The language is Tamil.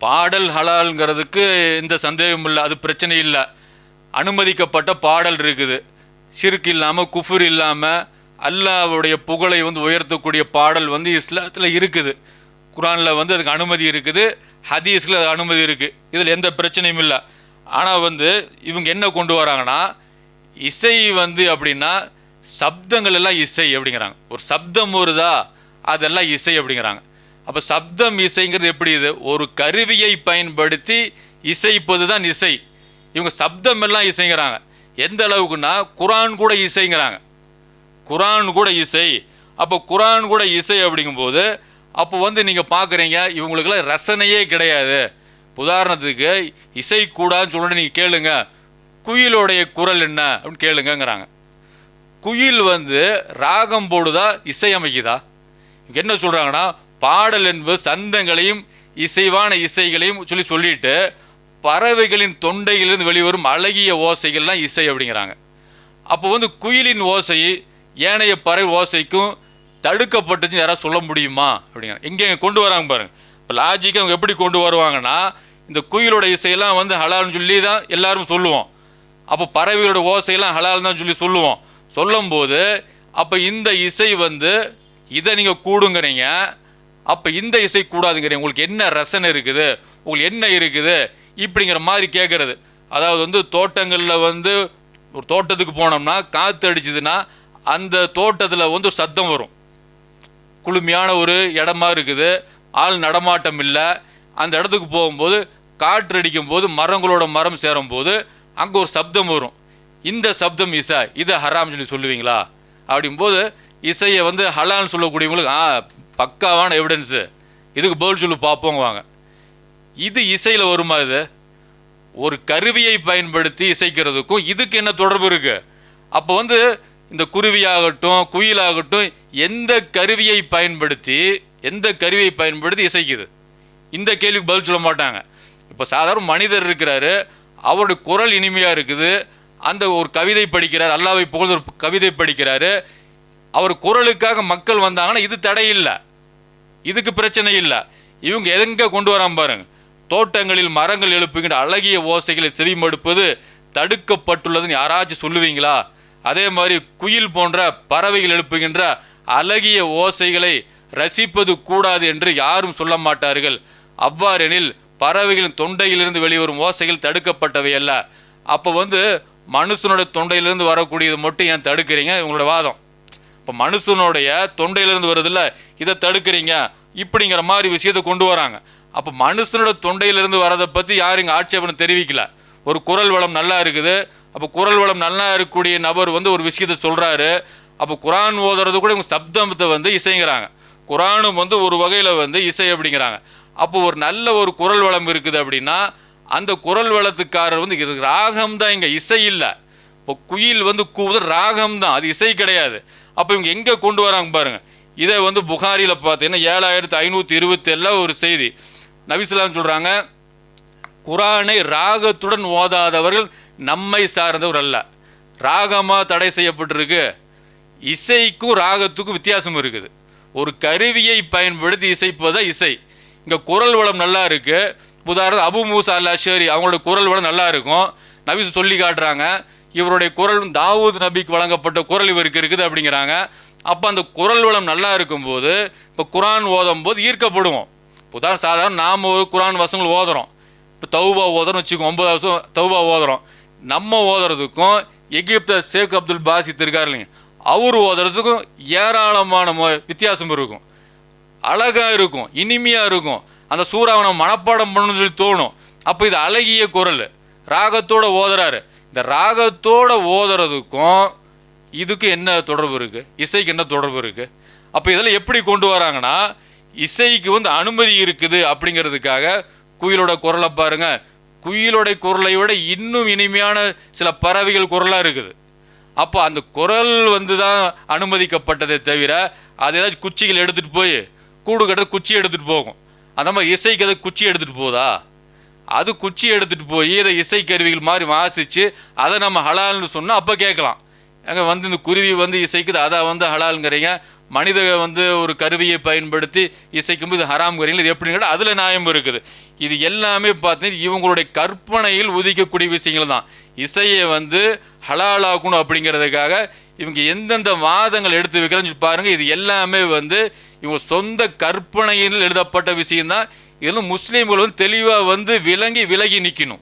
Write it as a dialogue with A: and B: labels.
A: பாடல் ஹலால்ங்கிறதுக்கு எந்த சந்தேகமும் இல்லை அது பிரச்சனை இல்லை. அனுமதிக்கப்பட்ட பாடல் இருக்குது. சிறுக்கு இல்லாமல் குஃபுர் இல்லாமல் அல்லாவுடைய புகழை வந்து உயர்த்தக்கூடிய பாடல் வந்து இஸ்லாத்தில் இருக்குது. குரானில் வந்து அதுக்கு அனுமதி இருக்குது ஹதீஸில் அது அனுமதி இருக்குது இதில் எந்த பிரச்சனையும் இல்லை. ஆனால் வந்து இவங்க என்ன கொண்டு வராங்கன்னா இசை வந்து அப்படின்னா சப்தங்கள் எல்லாம் இசை அப்படிங்கிறாங்க. ஒரு சப்தம் வருதா? அதெல்லாம் இசை அப்படிங்கிறாங்க. அப்போ சப்தம் இசைங்கிறது எப்படி இது? ஒரு கருவியை பயன்படுத்தி இசைப்பது தான் இசை. இவங்க சப்தம் எல்லாம் இசைங்கிறாங்க. எந்த அளவுக்குன்னா குரான் கூட இசைங்கிறாங்க. குரான் கூட இசை. அப்போ குரான் கூட இசை அப்படிங்கும்போது அப்போ வந்து நீங்கள் பார்க்குறீங்க இவங்களுக்குலாம் ரசனையே கிடையாது. உதாரணத்துக்கு இசை கூடான்னு சொல்லிட்டு நீங்கள் கேளுங்க. குயிலோடைய குரல் என்ன அப்படின்னு கேளுங்கங்கிறாங்க. குயில் வந்து ராகம் போடுதா இசை அமைக்குதா? என்ன சொல்கிறாங்கன்னா பாடல் என்பது சந்தங்களையும் இசைவான இசைகளையும் சொல்லி சொல்லிட்டு பறவைகளின் தொண்டையிலிருந்து வெளிவரும் அழகிய ஓசைகள்லாம் இசை அப்படிங்கிறாங்க. அப்போ வந்து குயிலின் ஓசை ஏனைய பறவை ஓசைக்கும் தடுக்கப்பட்டுச்சு யாராவது சொல்ல முடியுமா? அப்படிங்கிற எங்கே கொண்டு வராங்க பாருங்க. இப்போ லாஜிக்காக அவங்க எப்படி கொண்டு வருவாங்கன்னா இந்த குயிலோட இசையெல்லாம் வந்து ஹலால்னு சொல்லி தான் எல்லாரும் சொல்லுவோம். அப்போ பறவைகளோட ஓசையெல்லாம் ஹலால் தான் சொல்லி சொல்லுவோம். சொல்லும்போது அப்போ இந்த இசை வந்து இதை நீங்கள் கூடுங்கிறீங்க. அப்போ இந்த இசை கூடாதுங்கிறீங்க. உங்களுக்கு என்ன ரசனை இருக்குது? உங்களுக்கு என்ன இருக்குது? இப்படிங்கிற மாதிரி கேட்குறது அதாவது வந்து தோட்டங்களில் வந்து ஒரு தோட்டத்துக்கு போனோம்னா காற்று அடிச்சதுன்னா அந்த தோட்டத்தில் வந்து சத்தம் வரும். குளுமையான ஒரு இடமா இருக்குது. ஆள் நடமாட்டம் இல்லை. அந்த இடத்துக்கு போகும்போது காற்று அடிக்கும் போது மரங்களோட மரம் சேரும்போது அங்கே ஒரு சப்தம் வரும். இந்த சப்தம் இசை இதை ஹராம் சொல்லி சொல்லுவீங்களா? அப்படிங்கும்போது இசையை வந்து ஹலான்னு சொல்லக்கூடியவங்களுக்கு ஆ பக்காவான எவிடன்ஸு இதுக்கு பதில் சொல்லி பார்ப்போங்குவாங்க. இது இசையில் வருமா இது? ஒரு கருவியை பயன்படுத்தி இசைக்கிறதுக்கும் இதுக்கு என்ன தொடர்பு இருக்குது அப்போ வந்து இந்த குருவியாகட்டும் குயிலாகட்டும் எந்த கருவியை பயன்படுத்தி எந்த கருவியை பயன்படுத்தி இசைக்குது? இந்த கேள்விக்கு பதில் சொல்ல மாட்டாங்க. இப்போ சாதாரண மனிதர் இருக்கிறாரு அவருடைய குரல் இனிமையாக இருக்குது அந்த ஒரு கவிதை படிக்கிறார் அல்லாவை புகழ்ந்து ஒரு கவிதை படிக்கிறாரு. அவர் குரலுக்காக மக்கள் வந்தாங்கன்னா இது தடை இல்லை. இதுக்கு பிரச்சனை இல்லை. இவங்க எங்கே கொண்டு வராம பாருங்க. தோட்டங்களில் மரங்கள் எழுப்புகின்ற அழகிய ஓசைகளை செவிமடுப்பது தடுக்கப்பட்டுள்ளதுன்னு யாராச்சும் சொல்லுவீங்களா? அதே மாதிரி குயில் போன்ற பறவைகள் எழுப்புகின்ற அழகிய ஓசைகளை ரசிப்பது கூடாது என்று யாரும் சொல்ல மாட்டார்கள். அவ்வாறெனில் பறவைகளின் தொண்டையிலிருந்து வெளிவரும் ஓசைகள் தடுக்கப்பட்டவை அல்ல. அப்போ வந்து மனுஷனோட தொண்டையிலிருந்து வரக்கூடியது மட்டும் ஏன் தடுக்கிறீங்க? உங்களோட வாதம். இப்போ மனுஷனுடைய தொண்டையிலிருந்து வருதுல்ல இதை தடுக்கிறீங்க இப்படிங்கிற மாதிரி விஷயத்தை கொண்டு வராங்க. அப்போ மனுஷனோட தொண்டையிலிருந்து வரதை பற்றி யாரும் இங்கே ஆட்சேபனை தெரிவிக்கல. ஒரு குரல் வளம் நல்லா இருக்குது. அப்போ குரல் வளம் நல்லா இருக்கக்கூடிய நபர் வந்து ஒரு விஷயத்தை சொல்கிறாரு அப்போ குரான் ஓதுறது கூட இவங்க சப்தத்தை வந்து இசைங்கிறாங்க. குரானும் வந்து ஒரு வகையில் வந்து இசை அப்படிங்கிறாங்க. அப்போ ஒரு நல்ல ஒரு குரல் வளம் இருக்குது அப்படின்னா அந்த குரல் வளத்துக்காரர் வந்து ராகம் தான் இங்கே இசை இல்லை. இப்போ குயில் வந்து கூவுது ராகம் தான். அது இசை கிடையாது. அப்போ இவங்க எங்கே கொண்டு வராங்க பாருங்கள் இதை வந்து புகாரியில் பார்த்தீங்கன்னா ஏழாயிரத்து ஐநூற்றி இருபத்தெல்ல ஒரு செய்தி. நபிசுலாம் சொல்கிறாங்க குரானை ராகத்துடன் ஓதாதவர்கள் நம்மை சார்ந்தவர் அல்ல. ராகமாக தடை செய்யப்பட்டிருக்கு. இசைக்கும் ராகத்துக்கும் வித்தியாசம் இருக்குது. ஒரு கருவியை பயன்படுத்தி இசைப்பதா இசை. இங்கே குரல் வளம் நல்லா இருக்குது உதாரணம் அபு மூசா அல்லா ஷேரி அவங்களோட குரல் வளம் நல்லா இருக்கும். நபி சொல்லி காட்டுறாங்க. இவருடைய குரல் தாவூத் நபிக்கு வழங்கப்பட்ட குரல் இவருக்கு இருக்குது அப்படிங்கிறாங்க. அப்போ அந்த குரல் வளம் நல்லா இருக்கும்போது இப்போ குரான் ஓதும் போது ஈர்க்கப்படுவோம் உதாரணம் சாதாரண நாம் ஒரு குரான் வசங்கள் ஓதுறோம். இப்போ தௌபா ஓதுறோம் வச்சுக்கோங்க ஒன்பது வருஷம் தௌபா ஓதுறோம். நம்ம ஓதுறதுக்கும் எகிப்த ஷேக் அப்துல் பாசித் இருக்கார் இல்லைங்க. அவர் ஓதுறதுக்கும் ஏராளமான மொ- வித்தியாசம் இருக்கும். அழகாக இருக்கும் இனிமையாக இருக்கும். அந்த சூறாவை நம்ம மனப்பாடம் பண்ணணும்னு சொல்லி தோணும். அப்போ இது அழகிய குரல். ராகத்தோட ஓதுறாரு. இந்த ராகத்தோட ஓதுறதுக்கும் இதுக்கு என்ன தொடர்பு இருக்குது இசைக்கு என்ன தொடர்பு இருக்குது அப்போ இதெல்லாம் எப்படி கொண்டு வராங்கன்னா இசைக்கு வந்து அனுமதி இருக்குது அப்படிங்கிறதுக்காக குயிலோட குரலை பாருங்க. குயிலோட குரலை விட இன்னும் இனிமையான சில பறவைகள் குரலாக இருக்குது. அப்போ அந்த குரல் வந்து தான் அனுமதிக்கப்பட்டதே தவிர அதை ஏதாச்சும் குச்சிகள் எடுத்துகிட்டு போய் கூடு கட்டுற குச்சி எடுத்துகிட்டு போகும். அந்த மாதிரி இசைக்கு அதை குச்சி எடுத்துகிட்டு போதா அது குச்சி எடுத்துகிட்டு போய் இதை இசை கருவிகள் மாதிரி வாசித்து அதை நம்ம ஹலால்னு சொன்னால் அப்போ கேட்கலாம். அங்கே வந்து இந்த குருவி வந்து இசைக்குது அதை வந்து ஹலாலுங்கிறீங்க. மனித வந்து ஒரு கருவியை பயன்படுத்தி இசைக்கும் இது ஹராம் இது எப்படின்னு கேட்டால் அதில் நியாயம் இருக்குது. இது எல்லாமே பார்த்தீங்கன்னா இவங்களுடைய கற்பனையில் உதிக்கக்கூடிய விஷயங்கள் தான். இசையை வந்து ஹலாலாக்கணும் அப்படிங்கிறதுக்காக இவங்க எந்தெந்த வாதங்கள் எடுத்து வைக்கிறேன்னு சொல்லி பாருங்கள் இது எல்லாமே வந்து இவங்க சொந்த கற்பனையில் எழுதப்பட்ட விஷயம்தான். இதில் முஸ்லீம்கள் வந்து தெளிவாக வந்து விளங்கி விலகி நிற்கணும்